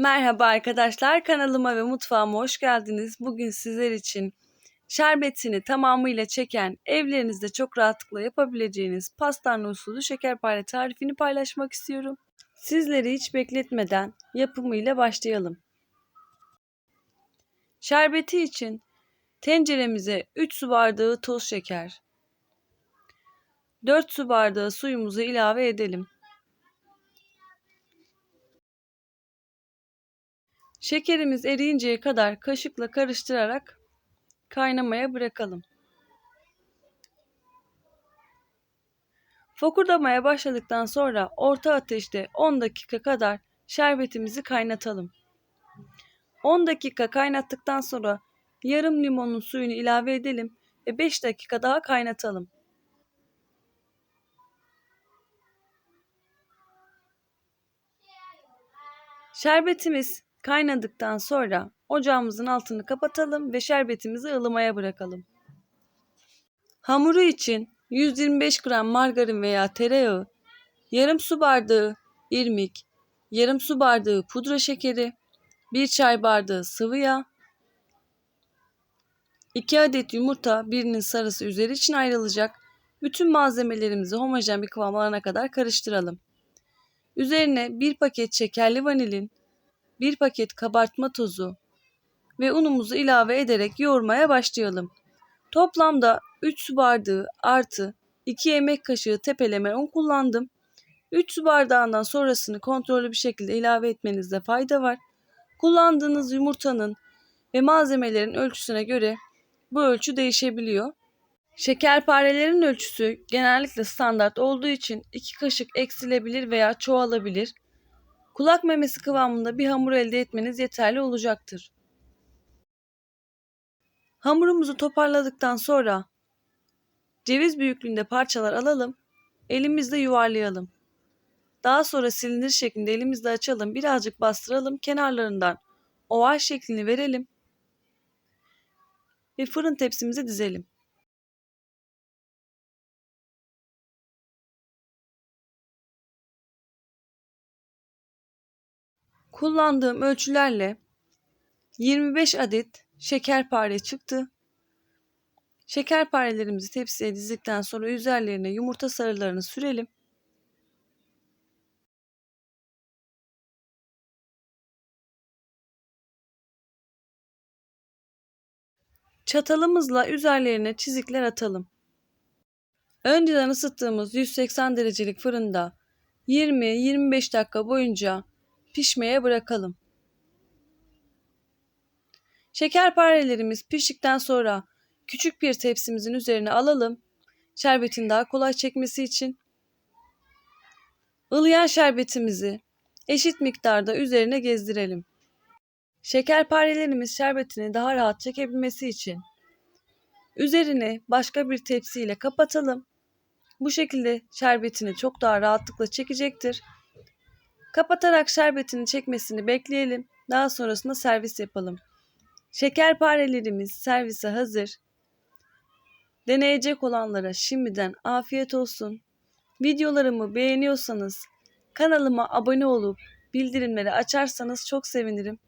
Merhaba arkadaşlar kanalıma ve mutfağıma hoş geldiniz. Bugün sizler için şerbetini tamamıyla çeken evlerinizde çok rahatlıkla yapabileceğiniz pastane usulü şekerpare tarifini paylaşmak istiyorum. Sizleri hiç bekletmeden yapımıyla başlayalım. Şerbeti için tenceremize 3 su bardağı toz şeker, 4 su bardağı suyumuzu ilave edelim. Şekerimiz eriyinceye kadar kaşıkla karıştırarak kaynamaya bırakalım. Fokurdamaya başladıktan sonra orta ateşte 10 dakika kadar şerbetimizi kaynatalım. 10 dakika kaynattıktan sonra yarım limonun suyunu ilave edelim ve 5 dakika daha kaynatalım. Şerbetimiz Kaynadıktan sonra ocağımızın altını kapatalım ve şerbetimizi ılımaya bırakalım. Hamuru için 125 gram margarin veya tereyağı, yarım su bardağı irmik, yarım su bardağı pudra şekeri, 1 çay bardağı sıvı yağ, 2 adet yumurta birinin sarısı üzeri için ayrılacak. Bütün malzemelerimizi homojen bir kıvam alana kadar karıştıralım. Üzerine 1 paket şekerli vanilin, 1 paket kabartma tozu ve unumuzu ilave ederek yoğurmaya başlayalım. Toplamda 3 su bardağı artı 2 yemek kaşığı tepeleme un kullandım. 3 su bardağından sonrasını kontrollü bir şekilde ilave etmenizde fayda var. Kullandığınız yumurtanın ve malzemelerin ölçüsüne göre bu ölçü değişebiliyor. Şekerparelerin ölçüsü genellikle standart olduğu için 2 kaşık eksilebilir veya çoğalabilir. Kulak memesi kıvamında bir hamur elde etmeniz yeterli olacaktır. Hamurumuzu toparladıktan sonra ceviz büyüklüğünde parçalar alalım, elimizle yuvarlayalım. Daha sonra silindir şeklinde elimizle açalım, birazcık bastıralım, kenarlarından oval şeklini verelim ve fırın tepsimize dizelim. Kullandığım ölçülerle 25 adet şekerpare çıktı. Şekerparelerimizi tepsiye dizdikten sonra üzerlerine yumurta sarılarını sürelim. Çatalımızla üzerlerine çizikler atalım. Önceden ısıttığımız 180 derecelik fırında 20-25 dakika boyunca pişmeye bırakalım. Şekerparelerimiz piştikten sonra küçük bir tepsimizin üzerine alalım. Şerbetin daha kolay çekmesi için. Ilıyan şerbetimizi eşit miktarda üzerine gezdirelim. Şekerparelerimiz şerbetini daha rahat çekebilmesi için üzerine başka bir tepsiyle kapatalım. Bu şekilde şerbetini çok daha rahatlıkla çekecektir. Kapatarak şerbetini çekmesini bekleyelim. Daha sonrasında servis yapalım. Şekerparelerimiz servise hazır. Deneyecek olanlara şimdiden afiyet olsun. Videolarımı beğeniyorsanız kanalıma abone olup bildirimleri açarsanız çok sevinirim.